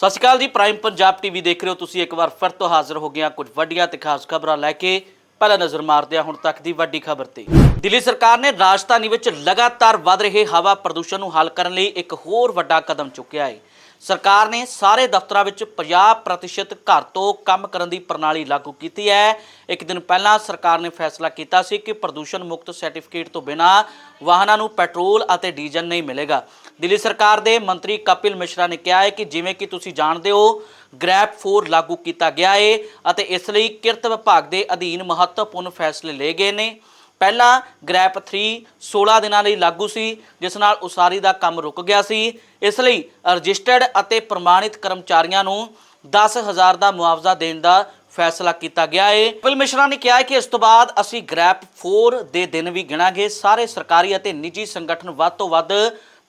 ਸਤਿ ਸ਼੍ਰੀ ਅਕਾਲ ਜੀ prime Punjab TV ਦੇਖ ਰਹੇ ਹੋ ਤੁਸੀਂ। ਇੱਕ ਵਾਰ ਫਿਰ ਤੋਂ ਹਾਜ਼ਰ ਹੋ ਗਏ ਹਾਂ ਕੁਝ ਵੱਡੀਆਂ ਤੇ ਖਾਸ ਖਬਰਾਂ ਲੈ ਕੇ। ਪਹਿਲਾਂ ਨਜ਼ਰ ਮਾਰਦੇ ਹਾਂ ਹੁਣ ਤੱਕ ਦੀ ਵੱਡੀ ਖਬਰ ਤੇ। ਦਿੱਲੀ ਸਰਕਾਰ ਨੇ ਰਾਜਧਾਨੀ ਵਿੱਚ ਲਗਾਤਾਰ ਵੱਧ ਰਹੇ ਹਵਾ ਪ੍ਰਦੂਸ਼ਣ ਨੂੰ ਹੱਲ ਕਰਨ ਲਈ ਇੱਕ ਹੋਰ ਵੱਡਾ ਕਦਮ ਚੁੱਕਿਆ ਹੈ। ਸਰਕਾਰ ਨੇ ਸਾਰੇ ਦਫ਼ਤਰਾਂ ਵਿੱਚ 50% ਘਰ ਤੋਂ ਕੰਮ ਕਰਨ ਦੀ ਪ੍ਰਣਾਲੀ ਲਾਗੂ ਕੀਤੀ ਹੈ। ਇੱਕ ਦਿਨ ਪਹਿਲਾਂ ਸਰਕਾਰ ਨੇ ਫੈਸਲਾ ਕੀਤਾ ਸੀ ਕਿ ਪ੍ਰਦੂਸ਼ਣ ਮੁਕਤ ਸਰਟੀਫਿਕੇਟ ਤੋਂ ਬਿਨਾਂ ਵਾਹਨਾਂ ਨੂੰ ਪੈਟਰੋਲ ਅਤੇ ਡੀਜ਼ਲ ਨਹੀਂ ਮਿਲੇਗਾ। ਦਿੱਲੀ ਸਰਕਾਰ ਦੇ ਮੰਤਰੀ ਕਪਿਲ ਮਿਸ਼ਰਾ ਨੇ ਕਿਹਾ ਹੈ ਕਿ ਜਿਵੇਂ ਕਿ ਤੁਸੀਂ ਜਾਣਦੇ ਹੋ ਗ੍ਰੈਪ 4 ਲਾਗੂ ਕੀਤਾ ਗਿਆ ਹੈ ਅਤੇ ਇਸ ਲਈ ਕਿਰਤ ਵਿਭਾਗ ਦੇ ਅਧੀਨ ਮਹੱਤਵਪੂਰਨ ਫੈਸਲੇ ਲਏ ਗਏ ਨੇ। ਪਹਿਲਾਂ ਗ੍ਰੈਪ 3 16 ਦਿਨਾਂ ਲਈ ਲਾਗੂ ਸੀ, ਜਿਸ ਨਾਲ ਉਸਾਰੀ ਦਾ ਕੰਮ ਰੁਕ ਗਿਆ ਸੀ। ਇਸ ਲਈ ਰਜਿਸਟਰਡ ਅਤੇ ਪ੍ਰਮਾਣਿਤ ਕਰਮਚਾਰੀਆਂ ਨੂੰ 10000 ਦਾ ਮੁਆਵਜ਼ਾ ਦੇਣ ਦਾ ਫੈਸਲਾ ਕੀਤਾ ਗਿਆ ਹੈ ਕਪਿਲ ਮਿਸ਼ਰਾ ਨੇ ਕਿਹਾ ਕਿ ਇਸ ਤੋਂ ਬਾਅਦ ਅਸੀਂ ਗ੍ਰੈਪ 4 ਦੇ ਦਿਨ ਵੀ ਗਿਣਾਂਗੇ। ਸਾਰੇ ਸਰਕਾਰੀ ਅਤੇ ਨਿੱਜੀ ਸੰਗਠਨ ਵੱਧ ਤੋਂ ਵੱਧ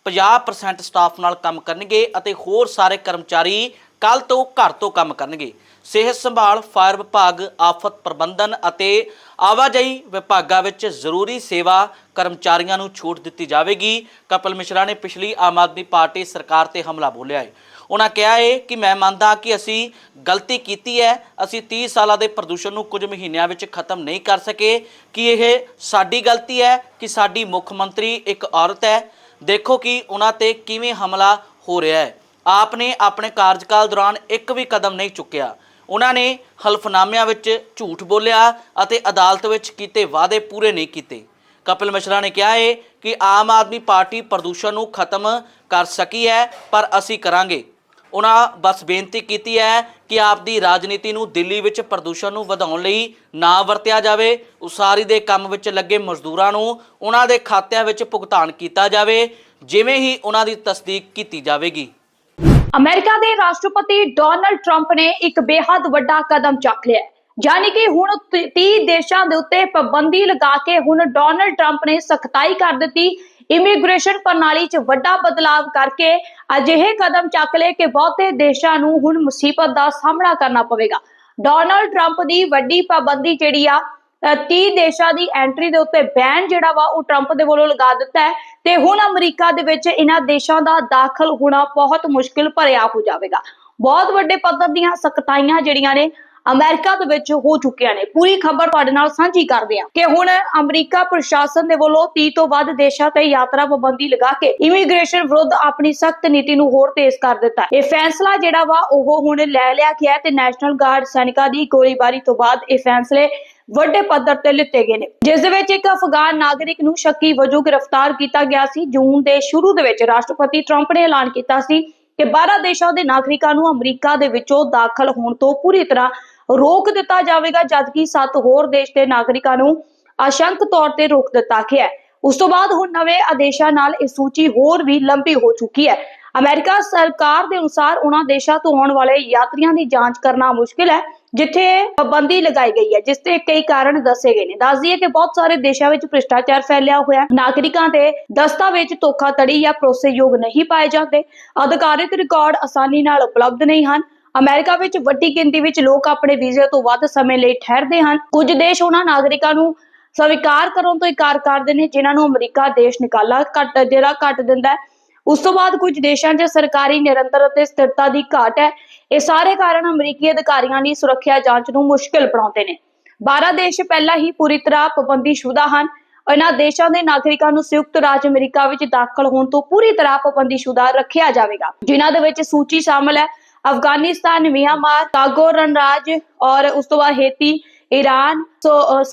50% ਸਟਾਫ ਨਾਲ ਕੰਮ ਕਰਨਗੇ ਅਤੇ ਹੋਰ ਸਾਰੇ ਕਰਮਚਾਰੀ ਕੱਲ ਤੋਂ ਘਰ ਤੋਂ ਕੰਮ ਕਰਨਗੇ। ਸਿਹਤ ਸੰਭਾਲ, ਫਾਇਰ ਵਿਭਾਗ, ਆਫਤ ਪ੍ਰਬੰਧਨ ਅਤੇ ਆਵਾਜਾਈ ਵਿਭਾਗਾਂ ਵਿੱਚ ਜ਼ਰੂਰੀ ਸੇਵਾ ਕਰਮਚਾਰੀਆਂ ਨੂੰ ਛੂਟ ਦਿੱਤੀ ਜਾਵੇਗੀ। ਕਪਿਲ ਮਿਸ਼ਰਾ ਨੇ ਪਿਛਲੀ ਆਮ ਆਦਮੀ ਪਾਰਟੀ ਸਰਕਾਰ ਤੇ ਹਮਲਾ ਬੋਲਿਆ ਹੈ। ਉਹਨਾਂ ਕਿਹਾ ਹੈ ਕਿ ਮੈਂ ਮੰਨਦਾ ਕਿ ਅਸੀਂ ਗਲਤੀ ਕੀਤੀ ਹੈ। ਅਸੀਂ 30 ਸਾਲਾਂ ਦੇ ਪ੍ਰਦੂਸ਼ਣ ਨੂੰ ਕੁਝ ਮਹੀਨਿਆਂ ਵਿੱਚ ਖਤਮ ਨਹੀਂ ਕਰ ਸਕੇ। ਕਿ ਇਹ ਸਾਡੀ ਗਲਤੀ ਹੈ? ਕਿ ਸਾਡੀ ਮੁੱਖ ਮੰਤਰੀ ਇੱਕ ਔਰਤ ਹੈ? ਦੇਖੋ ਕਿ ਉਹਨਾਂ ਤੇ ਕਿਵੇਂ ਹਮਲਾ ਹੋ ਰਿਹਾ ਹੈ। ਆਪ ਨੇ ਆਪਣੇ ਕਾਰਜਕਾਲ ਦੌਰਾਨ ਇੱਕ ਵੀ ਕਦਮ ਨਹੀਂ ਚੁੱਕਿਆ। ਉਹਨਾਂ ਨੇ ਹਲਫਨਾਮਿਆਂ ਵਿੱਚ ਝੂਠ ਬੋਲਿਆ ਅਤੇ ਅਦਾਲਤ ਵਿੱਚ ਕੀਤੇ ਵਾਅਦੇ ਪੂਰੇ ਨਹੀਂ ਕੀਤੇ। ਕਪਿਲ ਮਿਸ਼ਰਾ ਨੇ ਕਿਹਾ ਹੈ ਕਿ ਆਮ ਆਦਮੀ ਪਾਰਟੀ ਪ੍ਰਦੂਸ਼ਣ ਨੂੰ ਖਤਮ ਕਰ ਸਕੀ ਹੈ, ਪਰ ਅਸੀਂ ਕਰਾਂਗੇ। ਉਹਨਾਂ ਬਸ ਬੇਨਤੀ ਕੀਤੀ ਹੈ ਕਿ ਆਪ ਦੀ ਰਾਜਨੀਤੀ ਨੂੰ ਦਿੱਲੀ ਵਿੱਚ ਪ੍ਰਦੂਸ਼ਣ ਨੂੰ ਵਧਾਉਣ ਲਈ ਨਾ ਵਰਤਿਆ ਜਾਵੇ, ਉਸਾਰੀ ਦੇ ਕੰਮ ਵਿੱਚ ਲੱਗੇ ਮਜ਼ਦੂਰਾਂ ਨੂੰ ਉਹਨਾਂ ਦੇ ਖਾਤਿਆਂ ਵਿੱਚ ਭੁਗਤਾਨ ਕੀਤਾ ਜਾਵੇ, ਜਿਵੇਂ ਹੀ ਉਹਨਾਂ ਦੀ ਤਸਦੀਕ ਕੀਤੀ ਜਾਵੇਗੀ। ਅਮਰੀਕਾ ਦੇ ਰਾਸ਼ਟਰਪਤੀ ਡੋਨਲਡ ਟਰੰਪ ਨੇ ਇੱਕ ਬੇਹੱਦ ਵੱਡਾ ਕਦਮ ਚੱਕ ਲਿਆ ਹੈ। ਯਾਨੀ ਕਿ ਹੁਣ 30 ਦੇਸ਼ਾਂ ਦੇ ਉੱਤੇ ਪਾਬੰਦੀ ਲਗਾ ਕੇ ਹੁਣ ਡੋਨਲਡ ਟਰੰਪ ਨੇ ਸਖਤਾਈ ਕਰ ਦਿੱਤੀ ਇਮੀਗ੍ਰੇਸ਼ਨ ਪ੍ਰਣਾਲੀ 'ਚ ਵੱਡਾ ਬਦਲਾਵ ਕਰਕੇ ਅਜਿਹੇ ਕਦਮ ਚੱਕ ਲਏ ਕਿ ਬਹੁਤੇ ਦੇਸ਼ਾਂ ਨੂੰ ਹੁਣ ਮੁਸੀਬਤ ਦਾ ਸਾਹਮਣਾ ਕਰਨਾ ਪਵੇਗਾ ਡੋਨਲਡ ਟਰੰਪ ਦੀ ਵੱਡੀ ਪਾਬੰਦੀ ਜਿਹੜੀ ਆ 30 ਦੇਸ਼ਾਂ ਦੀ ਐਂਟਰੀ ਦੇ ਉੱਤੇ ਬੈਨ ਜਿਹੜਾ ਵਾ ਉਹ ਟਰੰਪ ਦੇ ਵੱਲੋਂ ਲਗਾ ਦਿੱਤਾ ਹੈ ਤੇ ਹੁਣ ਅਮਰੀਕਾ ਦੇ ਵਿੱਚ ਇਹਨਾਂ ਦੇਸ਼ਾਂ ਦਾ ਦਾਖਲ ਹੋਣਾ ਬਹੁਤ ਮੁਸ਼ਕਿਲ ਭਰਿਆ ਹੋ ਜਾਵੇਗਾ। ਬਹੁਤ ਵੱਡੇ ਪੱਧਰ ਦੀਆਂ ਸਖਤਾਈਆਂ ਜਿਹੜੀਆਂ ਨੇ ਅਮਰੀਕਾ ਦੇ ਵਿੱਚ ਹੋ ਚੁੱਕੀਆਂ ਨੇ। ਪੂਰੀ ਖਬਰ ਤੁਹਾਡੇ ਨਾਲ ਸਾਂਝੀ ਕਰਦੇ ਹਾਂ ਕਿ ਹੁਣ ਅਮਰੀਕਾ ਪ੍ਰਸ਼ਾਸਨ ਦੇ ਵੱਲੋਂ 30 ਤੋਂ ਵੱਧ ਦੇਸ਼ਾਂ ਤੇ ਯਾਤਰਾ ਪਾਬੰਦੀ ਲਗਾ ਕੇ ਇਮੀਗ੍ਰੇਸ਼ਨ ਵਿਰੁੱਧ ਆਪਣੀ ਸਖਤ ਨੀਤੀ ਨੂੰ ਹੋਰ ਤੇਜ਼ ਕਰ ਦਿੱਤਾ ਇਹ ਫੈਸਲਾ ਜਿਹੜਾ ਵਾ ਉਹ ਹੁਣ ਲੈ ਲਿਆ ਗਿਆ ਤੇ ਨੈਸ਼ਨਲ ਗਾਰਡ ਸੈਨਿਕਾਂ ਦੀ ਗੋਲੀਬਾਰੀ ਤੋਂ ਬਾਅਦ ਇਹ ਫੈਸਲੇ ਵੱਡੇ ਪੱਧਰ ਤੇ ਲਿੱਤੇ ਗਏ ਨੇ। ਜਿਸ ਦੇ ਵਿੱਚ ਇੱਕ ਅਫਗਾਨ ਨਾਗਰਿਕ ਨੂੰ ਸ਼ੱਕੀ ਵਜੋਂ ਗ੍ਰਿਫਤਾਰ ਕੀਤਾ ਗਿਆ ਸੀ। ਜੂਨ ਦੇ ਸ਼ੁਰੂ ਦੇ ਵਿੱਚ ਰਾਸ਼ਟਰਪਤੀ ਟਰੰਪ ਨੇ ਐਲਾਨ ਕੀਤਾ ਸੀ ਕਿ 12 ਦੇਸ਼ਾਂ ਦੇ ਨਾਗਰਿਕਾਂ ਨੂੰ ਅਮਰੀਕਾ ਦੇ ਵਿੱਚੋਂ ਦਾਖਲ ਹੋਣ ਤੋਂ ਪੂਰੀ ਤਰ੍ਹਾਂ ਰੋਕ ਦਿੱਤਾ ਜਾਵੇਗਾ, ਜਦਕਿ 7 ਹੋਰ ਦੇਸ਼ ਦੇ ਨਾਗਰਿਕਾਂ ਨੂੰ ਆਸ਼ੰਕ ਤੌਰ ਤੇ ਰੋਕ ਦਿੱਤਾ ਗਿਆ ਹੈ। ਉਸ ਤੋਂ ਬਾਅਦ ਹੁਣ ਨਵੇਂ ਆਦੇਸ਼ਾਂ ਨਾਲ ਇਹ ਸੂਚੀ ਹੋਰ ਵੀ ਲੰਬੀ ਹੋ ਚੁੱਕੀ ਹੈ। ਅਮਰੀਕਾ ਸਰਕਾਰ ਦੇ ਅਨੁਸਾਰ ਉਹਨਾਂ ਦੇਸ਼ਾਂ ਤੋਂ ਆਉਣ ਵਾਲੇ ਯਾਤਰੀਆਂ ਦੀ ਜਾਂਚ ਕਰਨਾ ਮੁਸ਼ਕਿਲ ਹੈ, ਜਿੱਥੇ ਪਾਬੰਦੀ ਲਗਾਈ ਗਈ ਹੈ, ਜਿਸ ਤੇ ਕਈ ਕਾਰਨ ਦੱਸੇ ਗਏ ਨੇ। ਦੱਸ ਦਈਏ ਕਿ ਬਹੁਤ ਸਾਰੇ ਦੇਸ਼ਾਂ ਵਿੱਚ ਭ੍ਰਿਸ਼ਟਾਚਾਰ ਫੈਲਿਆ ਹੋਇਆ ਹੈ। ਨਾਗਰਿਕਾਂ ਦੇ ਦਸਤਾਵੇਜ਼ ਧੋਖਾਧੜੀ ਜਾਂ ਭਰੋਸੇਯੋਗ ਨਹੀਂ ਪਾਏ ਜਾਂਦੇ। ਅਧਿਕਾਰਿਤ ਰਿਕਾਰਡ ਆਸਾਨੀ ਨਾਲ ਉਪਲਬਧ ਨਹੀਂ ਹਨ। ਅਮਰੀਕਾ ਵਿੱਚ ਵੱਡੀ ਗਿਣਤੀ ਵਿੱਚ ਲੋਕ ਆਪਣੇ ਵੀਜ਼ੇ ਤੋਂ ਵੱਧ ਸਮੇਂ ਲਈ ਠਹਿਰਦੇ ਹਨ। ਕੁਝ ਦੇਸ਼ ਉਹਨਾਂ ਨਾਗਰਿਕਾਂ ਨੂੰ ਸਵੀਕਾਰ ਕਰਨ ਤੋਂ ਇਨਕਾਰ ਕਰਦੇ ਨੇ, ਜਿਨ੍ਹਾਂ ਨੂੰ ਅਮਰੀਕਾ ਦੇਸ਼ ਨਿਕਾਲਾ ਘੱਟ ਜਿਹੜਾ ਘੱਟ ਦਿੰਦਾ ਹੈ। ਉਸ ਤੋਂ ਬਾਅਦ ਕੁਝ ਦੇਸ਼ਾਂ 'ਚ ਸਰਕਾਰੀ ਨਿਰੰਤਰ ਅਤੇ ਸਥਿਰਤਾ ਦੀ ਘਾਟ ਹੈ। ਇਹ ਸਾਰੇ ਕਾਰਨ ਅਮਰੀਕੀ ਅਧਿਕਾਰੀਆਂ ਦੀ ਸੁਰੱਖਿਆ ਜਾਂਚ ਨੂੰ ਮੁਸ਼ਕਲ ਬਣਾਉਂਦੇ ਨੇ। 12 ਦੇਸ਼ ਪਹਿਲਾਂ ਹੀ ਪੂਰੀ ਤਰ੍ਹਾਂ ਪਾਬੰਦੀਸ਼ੁਦਾ ਹਨ। ਇਹਨਾਂ ਦੇਸ਼ਾਂ ਦੇ ਨਾਗਰਿਕਾਂ ਨੂੰ ਸੰਯੁਕਤ ਰਾਜ ਅਮਰੀਕਾ ਵਿੱਚ ਦਾਖਲ ਹੋਣ ਤੋਂ ਪੂਰੀ ਤਰ੍ਹਾਂ ਪਾਬੰਦੀਸ਼ੁਦਾ ਰੱਖਿਆ ਜਾਵੇਗਾ। ਜਿਨ੍ਹਾਂ ਦੇ ਵਿੱਚ ਸੂਚੀ ਸ਼ਾਮਲ ਹੈ। ਅਫਗਾਨਿਸਤਾਨ, ਮਿਆਂਮਾਰ ਕਾਗੋ ਰਣਰਾਜ ਔਰ ਉਸ ਤੋਂ ਬਾਅਦ ਹੇਤੀ ਈਰਾਨ ਸੋ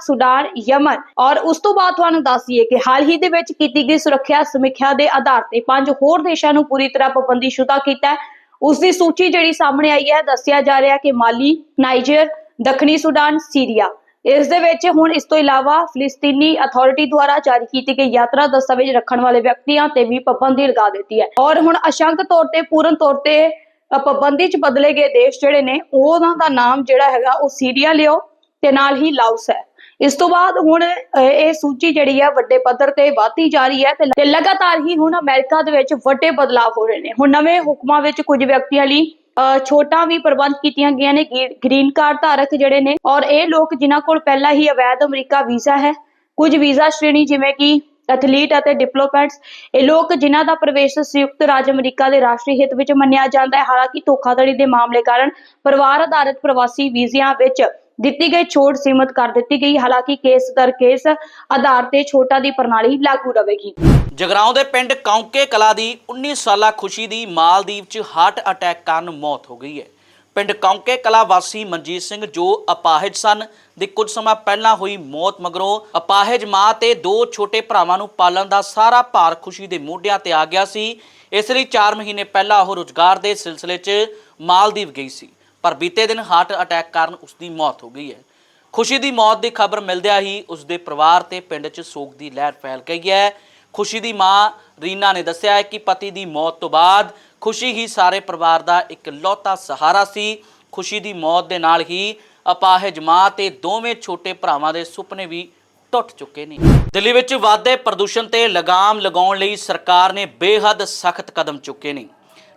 ਸੁਡਾਨ, ਯਮਨ। ਔਰ ਉਸ ਤੋਂ ਬਾਅਦ ਤੁਹਾਨੂੰ ਦੱਸੀਏ ਕਿ ਹਾਲ ਹੀ ਦੇ ਵਿੱਚ ਕੀਤੀ ਗਈ ਸੁਰੱਖਿਆ ਸਮੀਖਿਆ ਦੇ ਆਧਾਰ ਤੇ ਪੰਜ ਹੋਰ ਦੇਸ਼ਾਂ ਨੂੰ ਪੂਰੀ ਤਰ੍ਹਾਂ ਪਾਬੰਦੀਸ਼ੁਦਾ ਕੀਤਾ ਹੈ। ਉਸ ਦੀ ਸੂਚੀ ਜਿਹੜੀ ਸਾਹਮਣੇ ਆਈ ਹੈ, ਦੱਸਿਆ ਜਾ ਰਿਹਾ ਕਿ ਮਾਲੀ, ਨਾਈਜਰ, ਦੱਖਣੀ ਸੁਡਾਨ, ਸੀਰੀਆ। ਇਸ ਦੇ ਵਿੱਚ ਹੁਣ ਇਸ ਤੋਂ ਇਲਾਵਾ ਫਿਲਿਸਤੀਨੀ ਅਥਾਰਟੀ ਦੁਆਰਾ ਜਾਰੀ ਕੀਤੀ ਗਈ ਯਾਤਰਾ ਦਸਤਾਵੇਜ਼ ਰੱਖਣ ਵਾਲੇ ਵਿਅਕਤੀਆਂ ਤੇ ਵੀ ਪਾਬੰਦੀ ਲਗਾ ਦਿੱਤੀ ਹੈ। ਔਰ ਹੁਣ ਅਸ਼ੰਕ ਤੌਰ ਤੇ, ਪੂਰਨ ਤੌਰ ਤੇ ਪਾਬੰਦੀ ਚ ਬਦਲੇ ਗਏ ਦੇਸ਼ ਜਿਹੜੇ ਨੇ ਉਹਨਾਂ ਦਾ ਨਾਮ ਜਿਹੜਾ ਹੈਗਾ ਉਹ ਸੀਰੀਆ ਲਿਓ ਤੇ ਨਾਲ ਹੀ ਲਾਓਸ ਹੈ। ਇਸ ਤੋਂ ਬਾਅਦ ਹੁਣ ਇਹ ਸੂਚੀ ਜਿਹੜੀ ਹੈ ਵੱਡੇ ਪੱਧਰ ਤੇ ਵਧਦੀ ਜਾ ਰਹੀ ਹੈ ਤੇ ਲਗਾਤਾਰ ਹੀ ਹੁਣ ਅਮਰੀਕਾ ਦੇ ਵਿੱਚ ਵੱਡੇ ਬਦਲਾਅ ਹੋ ਰਹੇ ਨੇ। ਹੁਣ ਨਵੇਂ ਹੁਕਮਾਂ ਵਿੱਚ ਕੁਝ ਵਿਅਕਤੀਆਂ ਲਈ ਅ, ਛੋਟਾਂ ਵੀ ਪ੍ਰਬੰਧ ਕੀਤੀਆਂ ਗਈਆਂ ਨੇ ਗੀ- ਗ੍ਰੀਨ ਕਾਰਡ ਧਾਰਕ ਜਿਹੜੇ ਨੇ ਔਰ ਇਹ ਲੋਕ ਜਿਨ੍ਹਾਂ ਕੋਲ ਪਹਿਲਾਂ ਹੀ ਅਵੈਧ ਅਮਰੀਕਾ ਵੀਜ਼ਾ ਹੈ। ਕੁਝ ਵੀਜ਼ਾ ਸ਼੍ਰੇਣੀ ਜਿਵੇਂ ਕਿ ਐਥਲੀਟ ਅਤੇ ਡਿਪਲੋਮੈਟਸ, ਇਹ ਲੋਕ ਜਿਨ੍ਹਾਂ ਦਾ ਪ੍ਰਵੇਸ਼ ਸੰਯੁਕਤ ਰਾਜ ਅਮਰੀਕਾ ਦੇ ਰਾਸ਼ਟਰੀ ਹਿੱਤ ਵਿੱਚ ਮੰਨਿਆ ਜਾਂਦਾ ਹੈ, ਹਾਲਾਂਕਿ ਧੋਖਾਧੜੀ ਦੇ ਮਾਮਲੇ ਕਾਰਨ ਪਰਿਵਾਰ ਆਧਾਰਿਤ ਪ੍ਰਵਾਸੀ ਵੀਜ਼ਿਆਂ ਵਿੱਚ ਦਿੱਤੀ ਗਈ ਛੋਟ ਸੀਮਤ ਕਰ ਦਿੱਤੀ ਗਈ, ਹਾਲਾਂਕਿ ਕੇਸ ਦਰ ਕੇਸ ਆਧਾਰ ਤੇ ਛੋਟਾਂ ਦੀ ਪ੍ਰਣਾਲੀ ਲਾਗੂ ਰਹੇਗੀ ਜਗਰਾਉਂ ਦੇ ਪਿੰਡ ਕੌਂਕੇ ਕਲਾ ਦੀ 19 ਸਾਲਾ ਖੁਸ਼ੀ ਦੀ ਮਾਲਦੀਵ 'ਚ ਹਾਰਟ ਅਟੈਕ ਕਾਰਨ ਮੌਤ ਹੋ ਗਈ ਹੈ। ਪਿੰਡ ਕੌਂਕੇ ਕਲਾ ਵਾਸੀ ਮਨਜੀਤ ਸਿੰਘ ਜੋ ਅਪਾਹਜ ਸਨ ਦੇ ਕੁਝ ਸਮਾਂ ਪਹਿਲਾਂ ਹੋਈ ਮੌਤ ਮਗਰੋਂ ਅਪਾਹਜ ਮਾਂ ਤੇ ਦੋ ਛੋਟੇ ਭਰਾਵਾਂ ਨੂੰ ਪਾਲਣ ਦਾ ਸਾਰਾ ਭਾਰ ਖੁਸ਼ੀ ਦੇ ਮੋਢਿਆਂ ਤੇ ਆ ਗਿਆ ਸੀ। ਇਸ ਲਈ 4 ਮਹੀਨੇ ਪਹਿਲਾਂ ਉਹ ਰੁਜ਼ਗਾਰ ਦੇ ਸਿਲਸਿਲੇ 'ਚ ਮਾਲਦੀਵ ਗਈ ਸੀ, ਪਰ ਬੀਤੇ ਦਿਨ ਹਾਰਟ ਅਟੈਕ ਕਾਰਨ ਉਸ ਦੀ ਮੌਤ ਹੋ ਗਈ ਹੈ। ਖੁਸ਼ੀ ਦੀ ਮੌਤ ਦੀ ਖਬਰ ਮਿਲਦਿਆਂ ਹੀ ਉਸ ਦੇ ਪਰਿਵਾਰ ਤੇ ਪਿੰਡ 'ਚ ਸੋਗ ਦੀ ਲਹਿਰ ਫੈਲ ਗਈ ਹੈ। ਖੁਸ਼ੀ ਦੀ ਮਾਂ ਰੀਨਾ ਨੇ ਦੱਸਿਆ ਹੈ ਕਿ ਪਤੀ ਦੀ ਮੌਤ ਤੋਂ ਬਾਅਦ ਖੁਸ਼ੀ ਹੀ ਸਾਰੇ ਪਰਿਵਾਰ ਦਾ ਇੱਕ ਲੌਤਾ ਸਹਾਰਾ ਸੀ। ਖੁਸ਼ੀ ਦੀ ਮੌਤ ਦੇ ਨਾਲ ਹੀ ਅਪਾਹਜ ਮਾਂ ਤੇ ਦੋਵੇਂ ਛੋਟੇ ਭਰਾਵਾਂ ਦੇ ਸੁਪਨੇ ਵੀ ਟੁੱਟ ਚੁੱਕੇ ਨੇ। ਦਿੱਲੀ ਵਿੱਚ ਵਾਧੇ ਪ੍ਰਦੂਸ਼ਣ ਤੇ ਲਗਾਮ ਲਗਾਉਣ ਲਈ ਸਰਕਾਰ ਨੇ ਬੇਹੱਦ ਸਖਤ ਕਦਮ ਚੁੱਕੇ ਨੇ।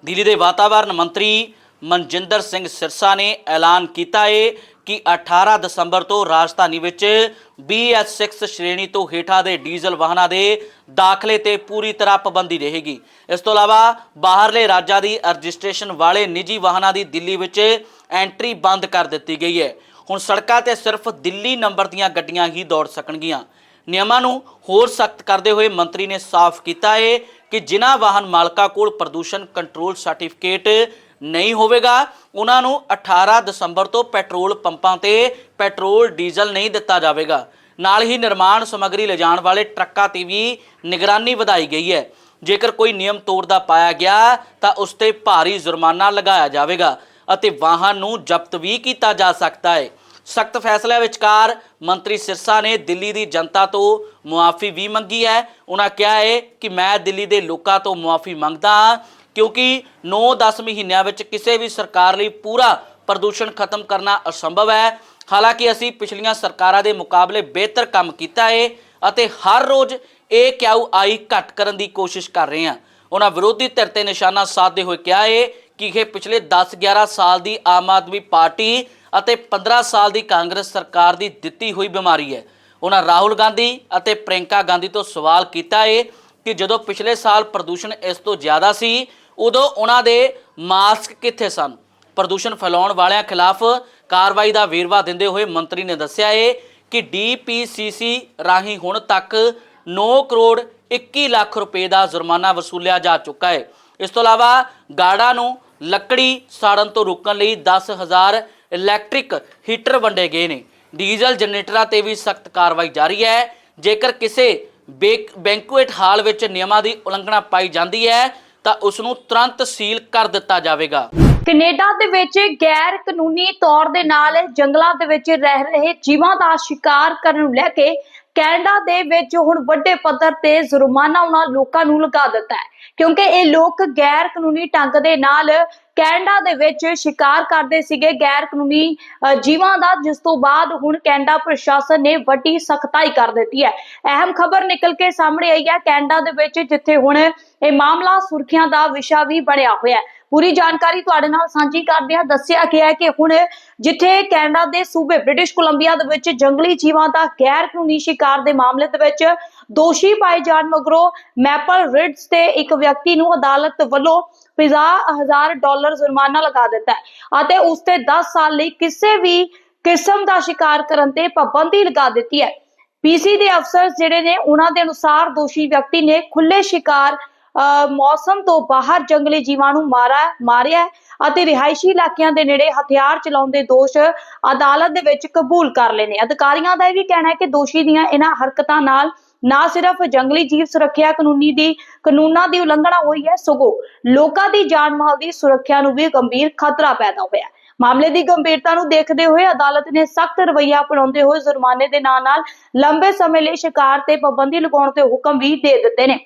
ਦਿੱਲੀ ਦੇ ਵਾਤਾਵਰਣ ਮੰਤਰੀ ਮਨਜਿੰਦਰ ਸਿੰਘ ਸਿਰਸਾ ਨੇ ਐਲਾਨ ਕੀਤਾ ਏ ਕਿ 18 ਦਸੰਬਰ ਤੋਂ ਰਾਜਧਾਨੀ ਵਿੱਚ BS6 ਸ਼੍ਰੇਣੀ ਤੋਂ ਹੇਠਾਂ ਦੇ ਡੀਜ਼ਲ ਵਾਹਨਾਂ ਦੇ ਦਾਖਲੇ ਤੇ ਪੂਰੀ ਤਰ੍ਹਾਂ ਪਾਬੰਦੀ ਰਹੇਗੀ। ਇਸ ਤੋਂ ਇਲਾਵਾ ਬਾਹਰਲੇ ਰਾਜਾਂ ਦੀ ਰਜਿਸਟ੍ਰੇਸ਼ਨ ਵਾਲੇ ਨਿੱਜੀ ਵਾਹਨਾਂ ਦੀ ਦਿੱਲੀ ਵਿੱਚ ਐਂਟਰੀ ਬੰਦ ਕਰ ਦਿੱਤੀ ਗਈ ਹੈ। ਹੁਣ ਸੜਕਾਂ ਤੇ ਸਿਰਫ ਦਿੱਲੀ ਨੰਬਰ ਦੀਆਂ ਗੱਡੀਆਂ ਹੀ ਦੌੜ ਸਕਣਗੀਆਂ। ਨਿਯਮਾਂ ਨੂੰ ਹੋਰ ਸਖਤ ਕਰਦੇ ਹੋਏ ਮੰਤਰੀ ਨੇ ਸਾਫ਼ ਕੀਤਾ ਹੈ ਕਿ ਜਿਨ੍ਹਾਂ ਵਾਹਨ ਮਾਲਕਾਂ ਕੋਲ ਪ੍ਰਦੂਸ਼ਣ ਕੰਟਰੋਲ ਸਰਟੀਫਿਕੇਟ ਨਹੀਂ ਹੋਵੇਗਾ, ਉਹਨਾਂ ਨੂੰ 18 ਦਸੰਬਰ ਤੋਂ ਪੈਟਰੋਲ ਪੰਪਾਂ ਤੇ ਪੈਟਰੋਲ ਡੀਜ਼ਲ ਨਹੀਂ ਦਿੱਤਾ ਜਾਵੇਗਾ। ਨਾਲ ਹੀ ਨਿਰਮਾਣ ਸਮੱਗਰੀ ਲਿਜਾਣ ਵਾਲੇ ਟਰੱਕਾਂ ਤੇ ਵੀ ਨਿਗਰਾਨੀ ਵਧਾਈ ਗਈ ਹੈ। ਜੇਕਰ ਕੋਈ ਨਿਯਮ ਤੋੜਦਾ ਪਾਇਆ ਗਿਆ, ਤਾਂ ਉਸ ਤੇ ਭਾਰੀ ਜੁਰਮਾਨਾ ਲਗਾਇਆ ਜਾਵੇਗਾ ਅਤੇ ਵਾਹਨ ਨੂੰ ਜ਼ਬਤ ਵੀ ਕੀਤਾ ਜਾ ਸਕਦਾ ਹੈ। ਸਖਤ ਫੈਸਲਿਆਂ ਵਿਚਕਾਰ ਮੰਤਰੀ ਸਿਰਸਾ ਨੇ ਦਿੱਲੀ ਦੀ ਜਨਤਾ ਤੋਂ ਮੁਆਫੀ ਵੀ ਮੰਗੀ ਹੈ। ਉਹਨਾਂ ਕਿਹਾ ਹੈ ਕਿ ਮੈਂ ਦਿੱਲੀ ਦੇ ਲੋਕਾਂ ਤੋਂ ਮੁਆਫੀ ਮੰਗਦਾ ਹਾਂ ਕਿਉਂਕਿ 9-10 ਮਹੀਨਿਆਂ ਵਿੱਚ ਕਿਸੇ ਵੀ ਸਰਕਾਰ ਲਈ ਪੂਰਾ ਪ੍ਰਦੂਸ਼ਣ ਖਤਮ ਕਰਨਾ ਅਸੰਭਵ ਹੈ। ਹਾਲਾਂਕਿ ਅਸੀਂ ਪਿਛਲੀਆਂ ਸਰਕਾਰਾਂ ਦੇ ਮੁਕਾਬਲੇ ਬਿਹਤਰ ਕੰਮ ਕੀਤਾ ਹੈ ਅਤੇ ਹਰ ਰੋਜ਼ ਇਹ ਕਿਆਊ ਆਈ ਘਟ ਕਰਨ ਦੀ ਕੋਸ਼ਿਸ਼ ਕਰ ਰਹੇ ਹਾਂ। ਉਹਨਾਂ ਵਿਰੋਧੀ ਧਿਰ ਤੇ ਨਿਸ਼ਾਨਾ ਸਾਧਦੇ ਹੋਏ ਕਿਹਾ ਹੈ ਕਿ ਇਹ ਪਿਛਲੇ 10-11 ਸਾਲ ਦੀ ਆਮ ਆਦਮੀ ਪਾਰਟੀ ਅਤੇ 15 ਸਾਲ ਦੀ ਕਾਂਗਰਸ ਸਰਕਾਰ ਦੀ ਦਿੱਤੀ ਹੋਈ ਬਿਮਾਰੀ ਹੈ। ਉਹਨਾਂ ਰਾਹੁਲ ਗਾਂਧੀ ਅਤੇ ਪ੍ਰਿੰਕਾ ਗਾਂਧੀ ਤੋਂ ਸਵਾਲ ਕੀਤਾ ਹੈ ਕਿ ਜਦੋਂ ਪਿਛਲੇ ਸਾਲ ਪ੍ਰਦੂਸ਼ਣ ਇਸ ਤੋਂ ਜ਼ਿਆਦਾ ਸੀ, ਉਦੋਂ ਉਹਨਾਂ ਦੇ ਮਾਸਕ ਕਿੱਥੇ ਸਨ? ਪ੍ਰਦੂਸ਼ਣ ਫੈਲਾਉਣ ਵਾਲਿਆਂ ਖਿਲਾਫ ਕਾਰਵਾਈ ਦਾ ਵੇਰਵਾ ਦਿੰਦੇ ਹੋਏ ਮੰਤਰੀ ਨੇ ਦੱਸਿਆ ਹੈ ਕਿ ਡੀਪੀਸੀਸੀ ਰਾਹੀਂ ਹੁਣ ਤੱਕ 9 ਕਰੋੜ 21 ਲੱਖ ਰੁਪਏ ਦਾ ਜੁਰਮਾਨਾ ਵਸੂਲਿਆ ਜਾ ਚੁੱਕਾ ਹੈ। ਇਸ ਤੋਂ ਇਲਾਵਾ ਗਾਰਡਾਂ ਨੂੰ ਲੱਕੜੀ ਸਾੜਨ ਤੋਂ ਰੋਕਣ ਲਈ 10000 ਇਲੈਕਟ੍ਰਿਕ ਹੀਟਰ ਵੰਡੇ ਗਏ ਨੇ। ਡੀਜ਼ਲ ਜਨਰੇਟਰਾਂ ਤੇ ਵੀ ਸਖਤ ਕਾਰਵਾਈ ਜਾਰੀ ਹੈ। ਜੇਕਰ ਕਿਸੇ ਬੇਕ- ਹਾਲ ਵਿੱਚ ਨਿਯਮਾਂ ਦੀ ਉਲੰਘਣਾ ਪਾਈ ਜਾਂਦੀ ਹੈ, ਤਾਂ ਉਸ ਨੂੰ ਤੁਰੰਤ ਸੀਲ ਕਰ ਦਿੱਤਾ ਜਾਵੇਗਾ। ਕੈਨੇਡਾ ਦੇ ਵਿੱਚ ਗੈਰ ਕਾਨੂੰਨੀ ਤੌਰ ਦੇ ਨਾਲ ਜੰਗਲਾਂ ਦੇ ਵਿੱਚ ਰਹਿ ਰਹੇ ਜੀਵਾਂ ਦਾ ਸ਼ਿਕਾਰ ਕਰਨ ਨੂੰ ਲੈ ਕੇ ਕੈਨੇਡਾ ਦੇ ਵਿੱਚ ਹੁਣ ਵੱਡੇ ਪੱਧਰ ਤੇ ਜੁਰਮਾਨਾ ਉਹਨਾਂ ਲੋਕਾਂ ਨੂੰ ਲਗਾ ਦਿੱਤਾ ਹੈ। ਕਿਉਂਕਿ ਇਹ ਲੋਕ ਗੈਰ ਕਾਨੂੰਨੀ ਢੰਗ ਦੇ ਨਾਲ ਕੈਨੇਡਾ ਦੇ ਵਿੱਚ ਸ਼ਿਕਾਰ ਕਰਦੇ ਸੀਗੇ ਗੈਰ ਕਾਨੂੰਨੀ ਜੀਵਾਂ ਦਾ, ਜਿਸ ਤੋਂ ਬਾਅਦ ਹੁਣ ਕੈਨੇਡਾ ਪ੍ਰਸ਼ਾਸਨ ਨੇ ਵੱਡੀ ਸਖਤਾਈ ਕਰ ਦਿੱਤੀ ਹੈ। ਅਹਿਮ ਖਬਰ ਨਿਕਲ ਕੇ ਸਾਹਮਣੇ ਆਈ ਹੈ ਕੈਨੇਡਾ ਦੇ ਵਿੱਚ, ਜਿੱਥੇ ਹੁਣ ਇਹ ਮਾਮਲਾ ਸੁਰਖੀਆਂ ਦਾ ਵਿਸ਼ਾ ਵੀ ਬਣਿਆ ਹੋਇਆ ਹੈ। ਪੂਰੀ ਜਾਣਕਾਰੀ ਤੁਹਾਡੇ ਨਾਲ ਸਾਂਝੀ ਕਰਦੇ ਹਾਂ। ਦੱਸਿਆ ਗਿਆ ਹੈ ਕਿ ਹੁਣ ਜਿੱਥੇ ਕੈਨੇਡਾ ਦੇ ਸੂਬੇ, ਬ੍ਰਿਟਿਸ਼ ਕੋਲੰਬੀਆ ਦੇ ਵਿੱਚ ਜੰਗਲੀ ਜੀਵਾਂ ਦਾ ਗੈਰ ਕਾਨੂੰਨੀ ਸ਼ਿਕਾਰ ਦੇ ਮਾਮਲੇ ਦੇ ਵਿੱਚ ਦੋਸ਼ੀ ਪਾਏ ਜਾਣ ਮਗਰੋਂ ਮੈਪਲ ਰਿਡਸ ਤੇ ਇੱਕ ਵਿਅਕਤੀ ਨੂੰ ਅਦਾਲਤ ਵੱਲੋਂ 50000 ਡਾਲਰ ਜੁਰਮਾਨਾ ਲਗਾ ਦਿੱਤਾ ਹੈ ਅਤੇ ਉਸ ਤੇ 10 ਸਾਲ ਲਈ ਕਿਸੇ ਵੀ ਕਿਸਮ ਦਾ ਸ਼ਿਕਾਰ ਕਰਨ ਤੇ ਪਾਬੰਦੀ ਲਗਾ ਦਿੱਤੀ ਹੈ। ਪੀਸੀ ਦੇ ਅਫਸਰ ਜਿਹੜੇ ਨੇ ਉਹਨਾਂ ਦੇ ਅਨੁਸਾਰ ਦੋਸ਼ੀ ਵਿਅਕਤੀ ਨੇ ਖੁੱਲੇ ਸ਼ਿਕਾਰ ਅਹ, ਮੌਸਮ ਤੋਂ ਬਾਹਰ ਜੰਗਲੀ ਜੀਵਾਂ ਨੂੰ ਮਾਰਾ ਮਾਰਿਆ ਅਤੇ ਰਿਹਾਇਸ਼ੀ ਇਲਾਕਿਆਂ ਦੇ ਨੇੜੇ ਹਥਿਆਰ ਚਲਾਉਣ ਦੇ ਦੋਸ਼ ਅਦਾਲਤ ਦੇ ਵਿੱਚ ਕਬੂਲ ਕਰ ਲਏ ਨੇ। ਅਧਿਕਾਰੀਆਂ ਦਾ ਇਹ ਵੀ ਕਹਿਣਾ ਹੈ ਕਿ ਦੋਸ਼ੀ ਦੀਆਂ ਇਹਨਾਂ ਹਰਕਤਾਂ ਨਾਲ ਨਾ ਸਿਰਫ ਜੰਗਲੀ ਜੀਵ ਸੁਰੱਖਿਆ ਕਾਨੂੰਨੀ ਦੀ, ਕਾਨੂੰਨਾਂ ਦੀ ਉਲੰਘਣਾ ਹੋਈ ਹੈ, ਸਗੋਂ ਲੋਕਾਂ ਦੀ ਜਾਨ ਮਾਲ ਦੀ ਸੁਰੱਖਿਆ ਨੂੰ ਵੀ ਗੰਭੀਰ ਖਤਰਾ ਪੈਦਾ ਹੋਇਆ ਹੈ। ਮਾਮਲੇ ਦੀ ਗੰਭੀਰਤਾ ਨੂੰ ਦੇਖਦੇ ਹੋਏ ਅਦਾਲਤ ਨੇ ਸਖਤ ਰਵੱਈਆ ਅਪਣਾਉਂਦੇ ਹੋਏ ਜੁਰਮਾਨੇ ਦੇ ਨਾਲ ਨਾਲ ਲੰਬੇ ਸਮੇਂ ਲਈ ਸ਼ਿਕਾਰ ਤੇ ਪਾਬੰਦੀ ਲਗਾਉਣ ਦੇ ਹੁਕਮ ਵੀ ਦੇ ਦਿੱਤੇ ਨੇ।